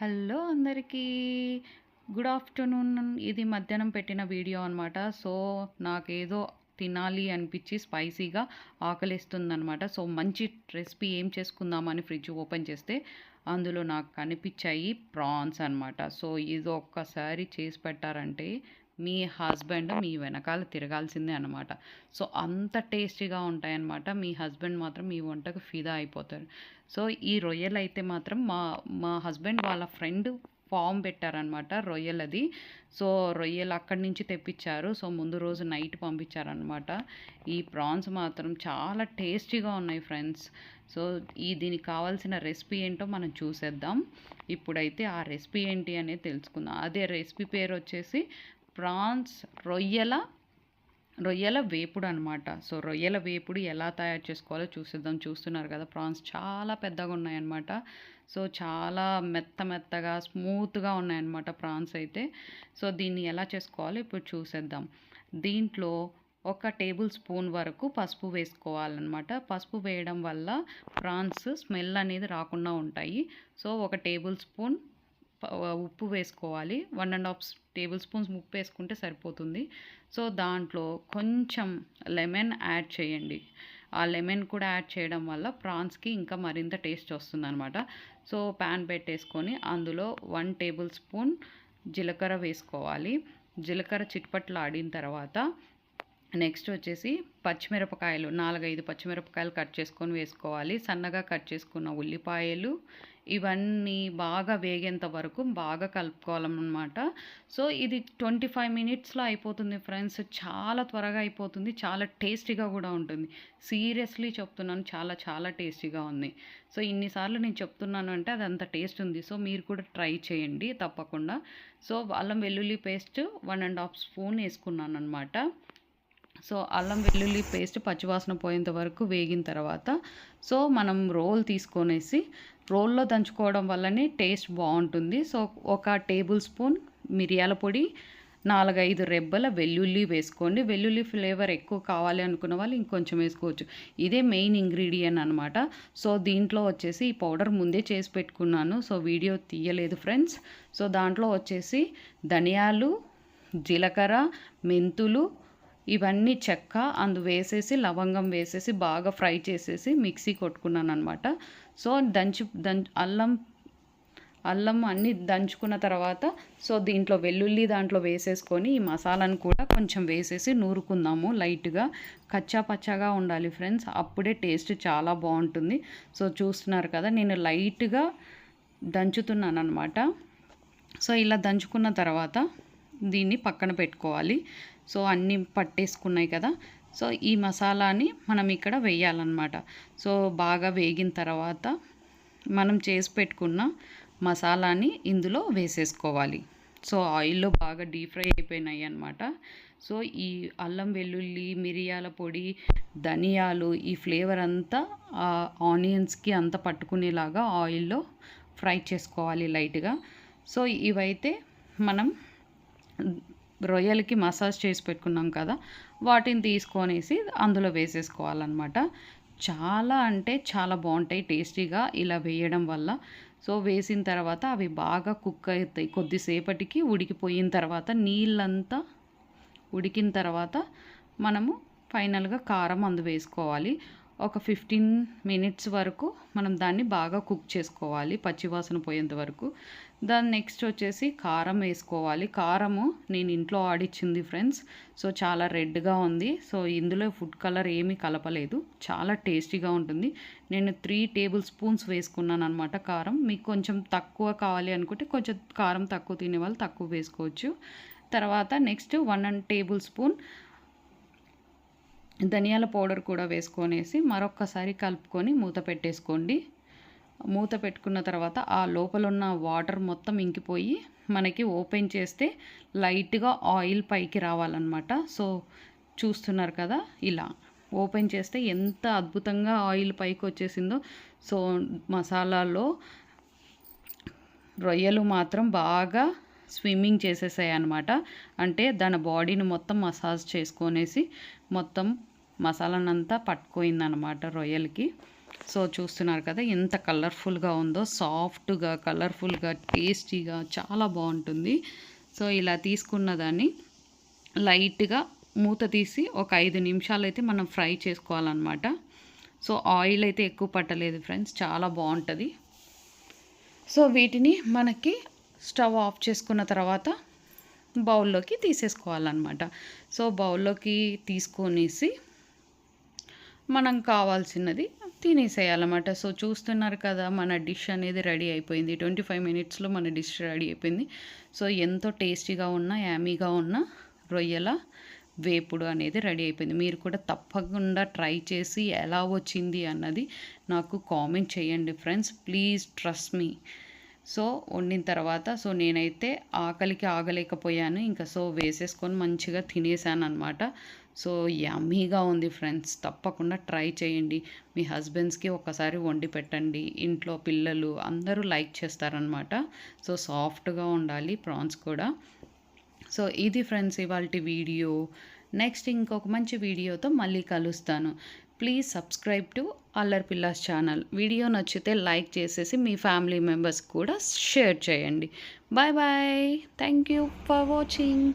Hello అందరికీ. Good afternoon. ఇది మధ్యాహ్నం పెట్టిన వీడియో అనమాట సో నాకేదో తినాలి అనిపించి స్పైసీగా ఆకలిస్తుందనమాట సో మంచి రెసిపీ ఏం చేసుకుందామని ఫ్రిడ్జ్ ఓపెన్ చేస్తే అందులో నాకు కనిపించాయి ప్రాన్స్ అనమాట సో ఇది ఒక్కసారి చేసి పెట్టారంటే మీ హస్బెండ్ మీ వెనకాల తిరగాల్సిందే అనమాట సో అంత టేస్టీగా ఉంటాయన్నమాట. మీ హస్బెండ్ మాత్రం మీ వంటకు ఫిదా అయిపోతారు. సో ఈ రొయ్యలు అయితే మాత్రం మా మా హస్బెండ్ వాళ్ళ ఫ్రెండ్ ఫామ్ పెట్టారనమాట రొయ్యలది సో రొయ్యలు అక్కడి నుంచి తెప్పించారు. సో ముందు రోజు నైట్ పంపించారనమాట ఈ ప్రాన్స్ మాత్రం చాలా టేస్టీగా ఉన్నాయి ఫ్రెండ్స్. సో ఈ దీనికి కావాల్సిన రెసిపీ ఏంటో మనం చూసేద్దాం. ఇప్పుడైతే ఆ రెసిపీ ఏంటి అనేది తెలుసుకుందాం. అదే రెసిపీ పేరు వచ్చేసి ప్రాన్స్ రొయ్యల రొయ్యల వేపుడు అనమాట సో రొయ్యల వేపుడు ఎలా తయారు చేసుకోవాలో చూసేద్దాం. చూస్తున్నారు కదా ప్రాన్స్ చాలా పెద్దగా ఉన్నాయన్నమాట. సో చాలా మెత్త మెత్తగా స్మూత్గా ఉన్నాయన్నమాట ప్రాన్స్ అయితే. సో దీన్ని ఎలా చేసుకోవాలో ఇప్పుడు చూసేద్దాం. దీంట్లో ఒక టేబుల్ స్పూన్ వరకు పసుపు వేసుకోవాలన్నమాట. పసుపు వేయడం వల్ల ప్రాన్స్ స్మెల్ అనేది రాకుండా ఉంటాయి. సో ఒక టేబుల్ స్పూన్ ఉప్పు వేసుకోవాలి. One and half table spoons ఉప్పు వేసుకుంటే సరిపోతుంది. సో దాంట్లో కొంచెం లెమన్ యాడ్ చేయండి. ఆ లెమన్ కూడా యాడ్ చేయడం వల్ల ప్రాన్స్కి ఇంకా మరింత టేస్ట్ వస్తుందన్నమాట. సో ప్యాన్ పెట్టేసుకొని అందులో వన్ టేబుల్ స్పూన్ జీలకర్ర వేసుకోవాలి. జీలకర్ర చిట్పట్లు ఆడిన తర్వాత నెక్స్ట్ వచ్చేసి పచ్చిమిరపకాయలు నాలుగైదు పచ్చిమిరపకాయలు కట్ చేసుకొని వేసుకోవాలి. సన్నగా కట్ చేసుకున్న ఉల్లిపాయలు ఇవన్నీ బాగా వేగేంత వరకు బాగా కలుపుకోవాలన్నమాట. సో ఇది ట్వంటీ ఫైవ్ మినిట్స్లో అయిపోతుంది ఫ్రెండ్స్. చాలా త్వరగా అయిపోతుంది. చాలా టేస్టీగా కూడా ఉంటుంది. సీరియస్లీ చెప్తున్నాను. చాలా చాలా టేస్టీగా ఉంది. సో ఇన్నిసార్లు నేను చెప్తున్నాను అంటే అది అంత టేస్ట్ ఉంది. సో మీరు కూడా ట్రై చేయండి తప్పకుండా. సో అల్లం వెల్లుల్లి paste one and half spoon వేసుకున్నాను అనమాట సో అల్లం వెల్లుల్లి పేస్ట్ పచ్చివాసన పోయేంత వరకు వేగిన తర్వాత సో మనం రోల్ తీసుకొనేసి రోల్లో దంచుకోవడం వల్లనే టేస్ట్ బాగుంటుంది. సో ఒక టేబుల్ స్పూన్ మిరియాల పొడి నాలుగైదు రెబ్బల వెల్లుల్లి వేసుకోండి. వెల్లుల్లి ఫ్లేవర్ ఎక్కువ కావాలి అనుకున్న వాళ్ళు ఇంకొంచెం వేసుకోవచ్చు. ఇదే మెయిన్ ఇంగ్రీడియంట్ అనమాట సో దీంట్లో వచ్చేసి ఈ పౌడర్ ముందే చేసి పెట్టుకున్నాను. సో వీడియో తీయలేదు ఫ్రెండ్స్. సో దాంట్లో వచ్చేసి ధనియాలు జీలకర్ర మెంతులు ఇవన్నీ చెక్క అందు వేసేసి లవంగం వేసేసి బాగా ఫ్రై చేసేసి మిక్సీ కొట్టుకున్నాను అనమాట సో దంచి దం అల్లం అల్లం అన్నీ దంచుకున్న తర్వాత సో దీంట్లో వెల్లుల్లి దాంట్లో వేసేసుకొని ఈ మసాలాను కూడా కొంచెం వేసేసి నూరుకుందాము లైట్గా. కచ్చా పచ్చాగా ఉండాలి ఫ్రెండ్స్ అప్పుడే టేస్ట్ చాలా బాగుంటుంది. సో చూస్తున్నారు కదా నేను లైట్గా దంచుతున్నాను అనమాట సో ఇలా దంచుకున్న తర్వాత దీన్ని పక్కన పెట్టుకోవాలి. సో అన్నీ పట్టేసుకున్నాయి కదా. సో ఈ మసాలాని మనం ఇక్కడ వేయాలన్నమాట. సో బాగా వేగిన తర్వాత మనం చేసి పెట్టుకున్న మసాలాని ఇందులో వేసేసుకోవాలి. సో ఆయిల్లో బాగా డీప్ ఫ్రై అయిపోయినాయి అనమాట సో ఈ అల్లం వెల్లుల్లి మిరియాల పొడి ధనియాలు ఈ ఫ్లేవర్ అంతా ఆనియన్స్కి అంత పట్టుకునేలాగా ఆయిల్లో ఫ్రై చేసుకోవాలి లైట్గా. సో ఇవైతే మనం రొయ్యలకి మసాజ్ చేసి పెట్టుకున్నాం కదా వాటిని తీసుకొనేసి అందులో వేసేసుకోవాలన్నమాట. చాలా అంటే చాలా బాగుంటాయి టేస్టీగా ఇలా వేయడం వల్ల. సో వేసిన తర్వాత అవి బాగా కుక్ అవుతాయి. కొద్దిసేపటికి ఉడికిపోయిన తర్వాత నీళ్ళంతా ఉడికిన తర్వాత మనము ఫైనల్గా కారం అందు వేసుకోవాలి. ఒక ఫిఫ్టీన్ మినిట్స్ వరకు మనం దాన్ని బాగా కుక్ చేసుకోవాలి పచ్చివాసన పోయేంత వరకు. దాని నెక్స్ట్ వచ్చేసి కారం వేసుకోవాలి. కారము నేను ఇంట్లో ఆడిచ్చింది ఫ్రెండ్స్ సో చాలా రెడ్గా ఉంది. సో ఇందులో ఫుడ్ కలర్ ఏమీ కలపలేదు. చాలా టేస్టీగా ఉంటుంది. నేను త్రీ టేబుల్ స్పూన్స్ వేసుకున్నాను అనమాట కారం. మీకు కొంచెం తక్కువ కావాలి అనుకుంటే కొంచెం కారం తక్కువ తినే వాళ్ళు తక్కువ వేసుకోవచ్చు. తర్వాత next one and table spoon ధనియాల పౌడర్ కూడా వేసుకొనేసి మరొక్కసారి కలుపుకొని మూత పెట్టేసుకోండి. మూత పెట్టుకున్న తర్వాత ఆ లోపల ఉన్న వాటర్ మొత్తం ఇంకిపోయి మనకి ఓపెన్ చేస్తే లైట్గా ఆయిల్ పైకి రావాలన్నమాట. సో చూస్తున్నారు కదా ఇలా ఓపెన్ చేస్తే ఎంత అద్భుతంగా ఆయిల్ పైకి వచ్చేసిందో సో మసాలాలో రొయ్యలు మాత్రం బాగా స్విమ్మింగ్ చేసేసాయి అనమాట అంటే దాని బాడీని మొత్తం మసాజ్ చేసుకొనేసి మొత్తం మసాలానంతా పట్టుకోయిందనమాట రొయ్యలకి. సో చూస్తున్నారు కదా ఎంత కలర్ఫుల్గా ఉందో సాఫ్ట్గా కలర్ఫుల్గా టేస్టీగా చాలా బాగుంటుంది. సో ఇలా తీసుకున్న దాన్ని లైట్గా మూత తీసి ఒక ఐదు నిమిషాలు అయితే మనం ఫ్రై చేసుకోవాలన్నమాట. సో ఆయిల్ అయితే ఎక్కువ పట్టలేదు ఫ్రెండ్స్ చాలా బాగుంటుంది. సో వీటిని మనకి స్టవ్ ఆఫ్ చేసుకున్న తర్వాత బౌల్లోకి తీసేసుకోవాలన్నమాట. సో బౌల్లోకి తీసుకొనేసి మనం కావాల్సినది తినేసేయాలన్నమాట. సో చూస్తున్నారు కదా మన డిష్ అనేది రెడీ అయిపోయింది. ట్వంటీ ఫైవ్ మినిట్స్లో మన డిష్ రెడీ అయిపోయింది. సో ఎంతో టేస్టీగా ఉన్న యామీగా ఉన్న రొయ్యల వేపుడు అనేది రెడీ అయిపోయింది. మీరు కూడా తప్పకుండా ట్రై చేసి ఎలా వచ్చింది అన్నది నాకు కామెంట్ చేయండి friends. Please trust me. So వండిన తర్వాత సో నేనైతే ఆకలికి ఆగలేకపోయాను. ఇంకా సో వేసేసుకొని మంచిగా తినేసాను అనమాట సో యమ్మీగా ఉంది ఫ్రెండ్స్. తప్పకుండా ట్రై చేయండి. మీ హస్బెండ్స్కి ఒకసారి వండి పెట్టండి. ఇంట్లో పిల్లలు అందరూ లైక్ చేస్తారనమాట సో సాఫ్ట్గా ఉండాలి ప్రాన్స్ కూడా. సో ఇది ఫ్రెండ్స్ ఇవాళ వీడియో. నెక్స్ట్ ఇంకొక మంచి వీడియోతో మళ్ళీ కలుస్తాను. Please subscribe to Allari పిల్లాస్ channel. Video నచ్చితే లైక్ చేసేసి మీ ఫ్యామిలీ మెంబర్స్ కూడా షేర్ చేయండి. Bye bye. Thank you for watching.